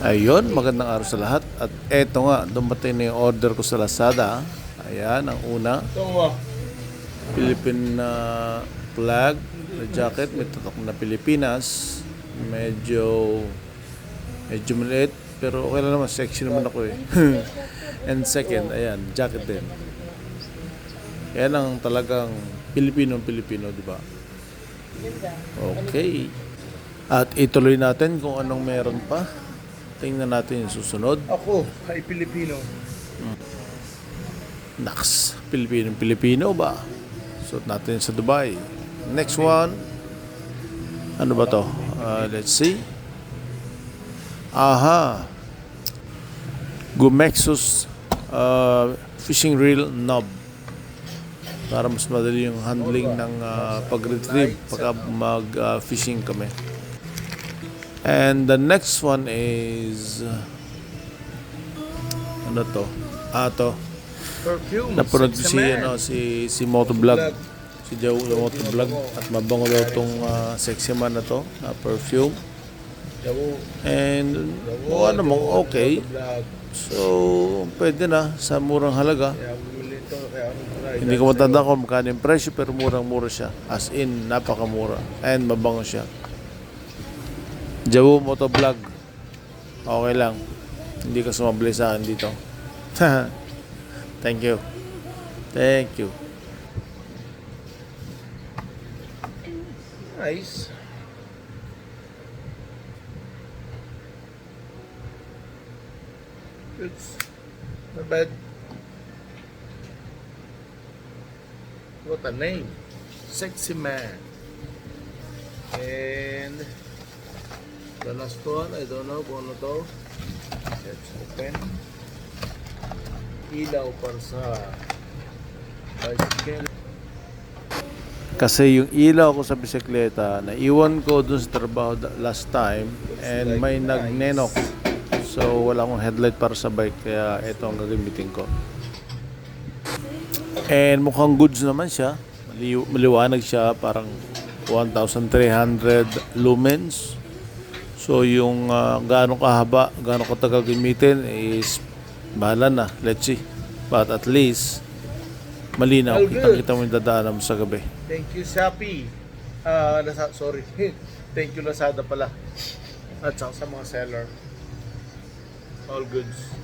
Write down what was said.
Ayun, magandang araw sa lahat. At eto nga, dumating na yung order ko sa Lazada. Ayan, ang una. Philippine na flag na jacket. May tatak na Pilipinas. Medyo, medyo maliit. Pero okay lang naman, sexy naman ako eh. And second, ayan, jacket din. Yan ang talagang Pilipino-Pilipino, di ba? Okay. At ituloy natin kung anong meron pa. Tingnan natin yung susunod. Ako, ay Pilipino. Naks, Pilipino-Pilipino ba? Suot natin sa Dubai. Next one. Ano ba to? Uh, let's see. Aha. Gumexus uh, fishing reel knob. Para mas madali yung handling ng uh, pag-retrieve pagka mag-fishing kami. And the next one is... uh, ano to? Ah, to. Perfume. Napanood ko si, ano, si, si Motovlog. Vlog. Si Joe Motovlog. At mabango daw itong ah, sexy man na to, na perfume. And, o ano mong okay. So, pwede na sa murang halaga. Hindi ko matanda kung magkano yung presyo, pero murang-mura siya. As in, napakamura. And mabango siya. Jawo Motovlog. Okay lang. Hindi ka sumabli sa akin dito. Thank you. Thank you. Nice. It's not bad. What a name. Sexy man. And the last one, I don't know kung ano to. Let's open. Ilaw para sa bicycle. Kasi yung ilaw ko sa bisikleta, naiwan ko dun sa trabaho last time and may nagnenok. So wala akong headlight para sa bike kaya ito ang gagamitin ko. And mukhang goods naman siya. Mali- maliwanag siya, parang 1,300 lumens. So yung uh, gaano kahaba, gaano katagal gamitin is bahala na. Let's see. But at least malinaw. Kitang-kita mo yung dadaanan mo sa gabi. Thank you, Shopee. Lazada, sorry. Thank you, Lazada pala. At saka sa mga seller. All goods.